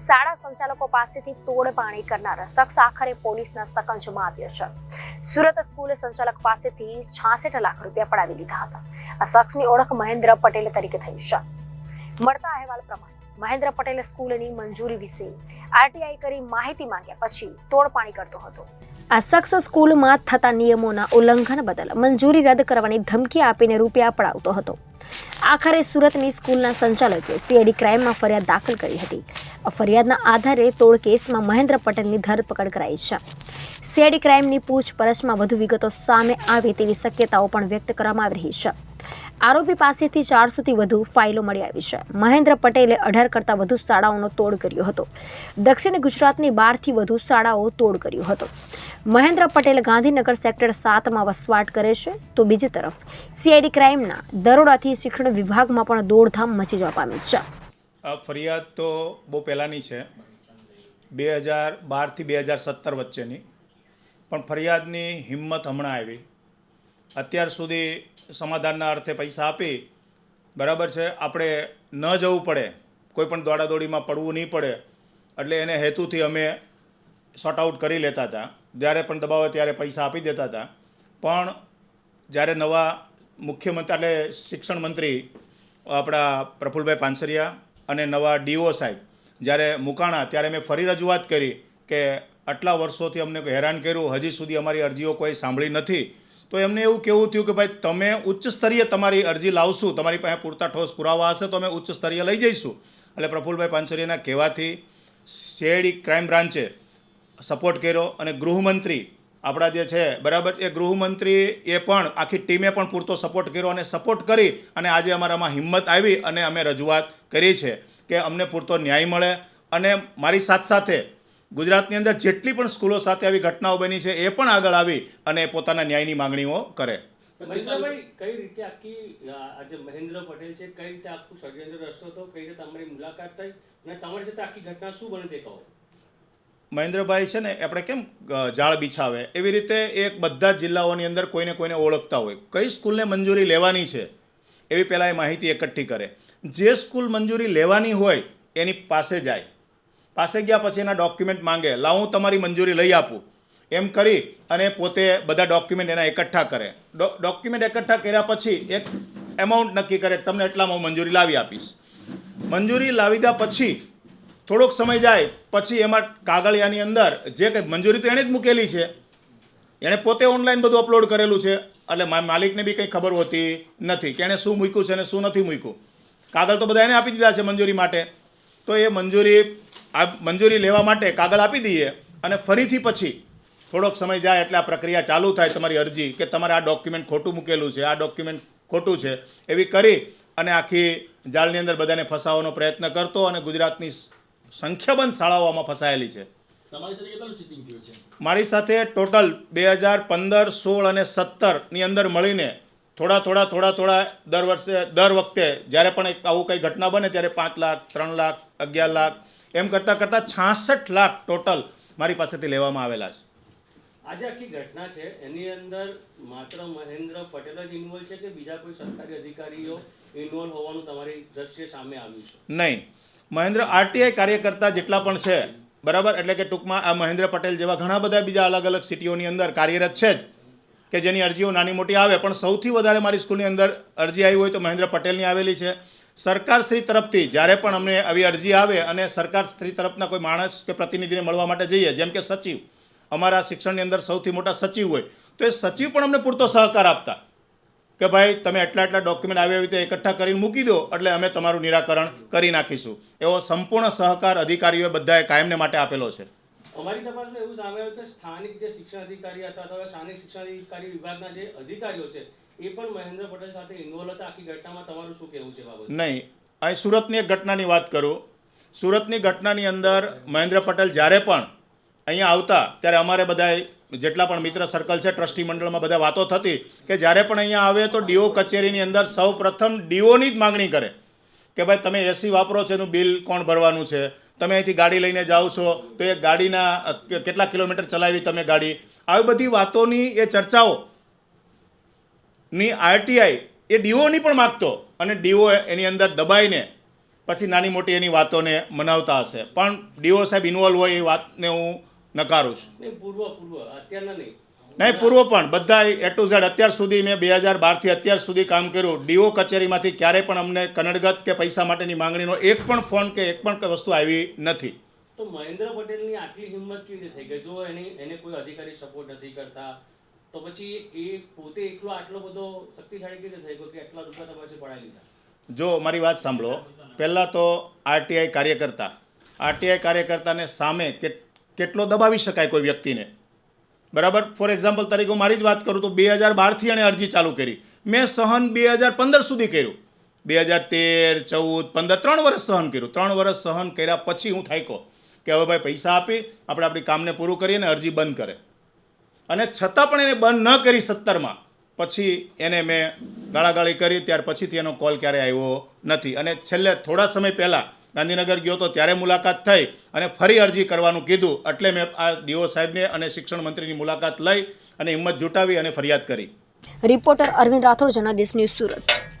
શાળા સંચાલકો પાસેથી તોડ પાણી કરનાર શખ્સ આખરે પોલીસના સકંજમાં આવ્યો છે. સુરત સ્કૂલ સંચાલક પાસેથી છાસઠ લાખ રૂપિયા પડાવી લીધા હતા. આ શખ્સની ઓળખ મહેન્દ્ર પટેલ તરીકે થઈ છે. મળતા અહેવાલ પ્રમાણે મહેન્દ્ર પટેલે સ્કૂલની મંજૂરી વિશે આરટીઆઈ કરી માહિતી માંગ્યા પછી તોડપાણી કરતો હતો. આ શખ્સ સ્કૂલમાં થતા નિયમોના ઉલ્લંઘન બદલ મંજૂરી રદ કરવાની ધમકી આપીને રૂપિયા પડાવતો હતો. આખરે સુરતની સ્કૂલના સંચાલકે સીઆઈડી ક્રાઇમમાં ફરિયાદ દાખલ કરી હતી. ફરિયાદના આધારે તોડ કેસમાં મહેન્દ્ર પટેલની ધરપકડ કરાઈ છે. સેડ ક્રાઇમની પૂછપરછમાં વધુ વિગતો સામે આવે તેવી શક્યતાઓ પણ વ્યક્ત કરવામાં આવી રહી છે. આરોપી પાસેથી ચારસોથી વધુ ફાઇલો મળી આવી છે. મહેન્દ્ર પટેલે અઢાર કરતાં વધુ શાળાઓનો તોડ કર્યો હતો. દક્ષિણ ગુજરાતની બારથી વધુ શાળાઓ તોડ કર્યો હતો. મહેન્દ્ર પટેલ ગાંધીનગર સેક્ટર સાતમાં વસવાટ કરે છે. તો બીજી તરફ સીઆઈડી ક્રાઇમના દરોડાથી શિક્ષણ વિભાગમાં પણ દોડધામ મચી જવા પામી છે. આ ફરિયાદ તો બહુ પહેલાંની છે. બે હજાર બારથી બે હજાર સત્તર વચ્ચેની. પણ ફરિયાદની હિંમત હમણાં આવી. અત્યાર સુધી સમાધાનના અર્થે પૈસા આપી, બરાબર છે, આપણે ન જવું પડે. કોઈ પણ દોડાદોડીમાં પડવું નહીં પડે. એટલે એને હેતુથી અમે શોર્ટ આઉટ કરી લેતા હતા. જ્યારે પણ દબાવે ત્યારે પૈસા આપી દેતા હતા. પણ જ્યારે નવા મુખ્યમંત્રી, એટલે શિક્ષણ મંત્રી આપણા પ્રફુલભાઈ પાનસરિયા અને નવા ડીઓ સાહેબ. જ્યારે મુકાણા, ત્યારે મેં ફરી રજૂઆત કરી કે આટલા વર્ષોથી અમને હેરાન કર્યું, હજી સુધી અમારી અરજીઓ કોઈ સાંભળી નથી. તો એમને એવું કેવું થયું કે ભાઈ, તમે ઉચ્ચ સ્તરીય તમારી અરજી લાવશું, તમારી પાસે પૂરતા ઠોસ પુરાવા હશે, તો અમે ઉચ્ચ સ્તરીય લઈ જઈશું. એટલે પ્રફુલભાઈ પાનસરિયાના કહેવાથી શેરડી ક્રાઇમ બ્રાન્ચે સપોર્ટ કર્યો અને ગૃહમંત્રી આપણા જે છે, બરાબર? એ ગૃહમંત્રી એ પણ આખી ટીમે પણ પૂરતો સપોર્ટ કર્યો અને સપોર્ટ કરી અને આજે અમારામાં હિંમત આવી અને અમે રજૂઆત કરી છે કે અમને પૂરતો ન્યાય મળે. અને મારી સાથ સાથે ગુજરાતની અંદર જેટલી પણ સ્કૂલો સાથે આવી ઘટનાઓ બની છે, એ પણ આગળ આવી અને પોતાના ન્યાયની માંગણીઓ કરે. મહેન્દ્ર પટેલ છે, કઈ રીતે આખું ષડયંત્ર રસ્તો હતો, કઈ રીતે તમારી મુલાકાત થઈ અને તમારી સાથે આખી ઘટના શું બની તે કહો. મહેન્દ્રભાઈ છે ને, આપણે કેમ ઝાડ બિછાવે? એવી રીતે એક બધા જ જિલ્લાઓની અંદર કોઈને કોઈને ઓળખતા હોય. કઈ સ્કૂલને મંજૂરી લેવાની છે? એવી પહેલાં એ માહિતી એકઠી કરે. જે સ્કૂલ મંજૂરી લેવાની હોય, એની પાસે જાય. પાસે ગયા પછી એના ડોક્યુમેન્ટ માંગે. લાવ હું તમારી મંજૂરી લઈ આપું. એમ કરી અને પોતે બધા ડોક્યુમેન્ટ એના એકઠા કરે. ડોક્યુમેન્ટ એકઠા કર્યા પછી એક એમાઉન્ટ નક્કી કરે, તમને એટલામાં હું મંજૂરી લાવી આપીશ. મંજૂરી લાવી દીધા પછી થોડોક સમય જાય, પછી એમાં કાગળિયાની અંદર જે કંઈ મંજૂરી તો એણે જ મૂકેલી છે. એણે પોતે ઓનલાઈન બધું અપલોડ કરેલું છે, એટલે માલિકને બી કંઈ ખબર હોતી નથી કે એણે શું મૂક્યું છે અને શું નથી મૂક્યું. કાગળ તો બધા એને આપી દીધા છે મંજૂરી માટે. તો એ મંજૂરી આ મંજૂરી લેવા માટે કાગળ આપી દઈએ અને ફરીથી પછી થોડોક સમય જાય એટલે આ પ્રક્રિયા ચાલુ થાય તમારી અરજી કે તમારે આ ડોક્યુમેન્ટ ખોટું મૂકેલું છે, આ ડોક્યુમેન્ટ ખોટું છે, એવી કરી અને આખી જાળની અંદર બધાને ફસાવવાનો પ્રયત્ન કરતો અને ગુજરાતની સંખ્યાબંધ શાળાઓમાં ફસાયેલી છે. તમારી સાથે કેટલું ચીટિંગ થયું છે? મારી સાથે ટોટલ બે હજાર પંદર સોળ અને સત્તરની અંદર મળીને થોડા થોડા થોડા થોડા દર વર્ષે દર વખતે જ્યારે પણ એક આવું કંઈ ઘટના બને ત્યારે પાંચ લાખ ત્રણ લાખ અગિયાર લાખ એમ કરતાં કરતાં છાસઠ લાખ ટોટલ મારી પાસેથી લેવામાં આવેલા છે. આજે આખી ઘટના છે. એની અંદર માત્ર મહેન્દ્ર પટેલ જ ઇન્વોલ્વ છે કે બીજા કોઈ સરકારી અધિકારીઓ ઇન્વોલ્વ હોવાનું તમારી દ્રશ્ય સામે આવ્યું છે? નહીં. મહેન્દ્ર આરટીઆઈ કાર્યકર્તા જેટલા પણ છે, બરાબર? એટલે કે ટૂંકમાં આ મહેન્દ્ર પટેલ જેવા ઘણા બધા બીજા અલગ અલગ સિટીઓની અંદર કાર્યરત છે જ, કે જેની અરજીઓ નાની મોટી આવે. પણ સૌથી વધારે મારી સ્કૂલની અંદર અરજી આવી હોય તો મહેન્દ્ર પટેલની આવેલી છે. સરકાર શ્રી તરફથી જ્યારે પણ અમને આવી અરજી આવે અને સરકાર શ્રી તરફના કોઈ માણસ કે પ્રતિનિધિને મળવા માટે જઈએ, જેમ કે સચિવ, અમારા શિક્ષણની અંદર સૌથી મોટા સચિવ હોય, તો એ સચિવ પણ અમને પૂરતો સહકાર આપતા. કે ભાઈ તમે એટલા એટલા ડોક્યુમેન્ટ આવી રીતે એકઠા કરીને મૂકી દો એટલે અમે તમારું નિરાકરણ કરી નાખીશું. એવો સંપૂર્ણ સહકાર અધિકારીઓએ બધાએ કાયમને માટે આપેલો છે. અમારી તપાસમાં એવું સામે આવ્યું કે સ્થાનિક જે શિક્ષણ અધિકારી હતા અથવા સ્થાનિક શિક્ષણ અધિકારી વિભાગના જે અધિકારીઓ છે એ પણ મહેન્દ્ર પટેલ સાથે ઇન્વોલ્વ હતા. આખી ઘટનામાં તમારું શું કહેવું છે બાબત? નહીં. અહીં સુરતની એક ઘટનાની વાત કરું. સુરતની ઘટનાની અંદર મહેન્દ્ર પટેલ જ્યારે પણ અહીંયા આવતા ત્યારે અમારે બધાએ જેટલા પણ મિત્ર સર્કલ છે ટ્રસ્ટી મંડળમાં બધા વાતો થતી કે જ્યારે પણ અહીંયા આવે તો ડીઓ કચેરીની અંદર સૌ પ્રથમ ડીઓની જ માગણી કરે કે ભાઈ તમે એસી વાપરો છો, એનું બિલ કોણ ભરવાનું છે? તમે અહીંથી ગાડી લઈને જાઓ છો, તો એ ગાડીના કેટલા કિલોમીટર ચલાવી તમે ગાડી? આવી બધી વાતોની એ ચર્ચાઓ ની આરટીઆઈ એ ડીઓની પણ માગતો અને ડીઓ એની અંદર દબાઈને પછી નાની મોટી એની વાતોને મનાવતા હશે. પણ ડીઓ સાહેબ ઇન્વોલ્વ હોય એ વાતને હું નકારું છું. નહીં પૂર્વ પૂર્વ અત્યારના નહીં. નહીં પૂર્વ પણ બધા એ ટુ ઝેડ અત્યાર સુધી મેં બે હજાર બારથી અત્યાર સુધી કામ કર્યું. ડીઓ કચેરીમાંથી ક્યારેય પણ અમને કનડગત કે પૈસા માટેની માંગણીનો એક પણ ફોન કે એક પણ વસ્તુ આવી નથી. તો મહેન્દ્ર પટેલની આટલી હિંમત કેવી રીતે થઈ ગઈ? જો એની એને કોઈ અધિકારી સપોર્ટ નથી કરતા તો પછી એ પોતે એકલો આટલો બધો શક્તિશાળી કેવી રીતે થઈ ગયો કે આટલા રૂપિયા તમારે પડાવી લીધા? જો મારી વાત સાંભળો પહેલાં તો આરટીઆઈ કાર્યકર્તા આરટીઆઈ કાર્યકર્તાને સામે કે કેટલો દબાવી શકાય કોઈ વ્યક્તિને? બરાબર? ફોર એક્ઝામ્પલ તરીકે હું મારી જ વાત કરું તો બે હજાર બારથી એણે અરજી ચાલુ કરી. મેં સહન બે હજાર પંદર સુધી કર્યું. બે હજાર તેર, ચૌદ, પંદર, ત્રણ વર્ષ સહન કર્યું. ત્રણ વર્ષ સહન કર્યા પછી હું થાક્યો કે હવે ભાઈ પૈસા આપી, આપણે આપણી કામને પૂરું કરીએ ને અરજી બંધ કરે. અને છતાં પણ એને બંધ ન કરી સત્તરમાં. પછી એને મેં ગાળાગાળી કરી, ત્યાર પછીથી એનો કોલ ક્યારે આવ્યો નથી. અને છેલ્લે થોડા સમય પહેલાં ગાંધીનગર ગયો તો ત્યારે મુલાકાત થઈ અને ફરી અરજી કરવાનું કીધું. એટલે મેં આ ડીઓ સાહેબને અને શિક્ષણ મંત્રીની મુલાકાત લઈ અને હિંમત જુટાવી અને ફરિયાદ કરી. Reporter Arvind Rathod Janadesh news Surat.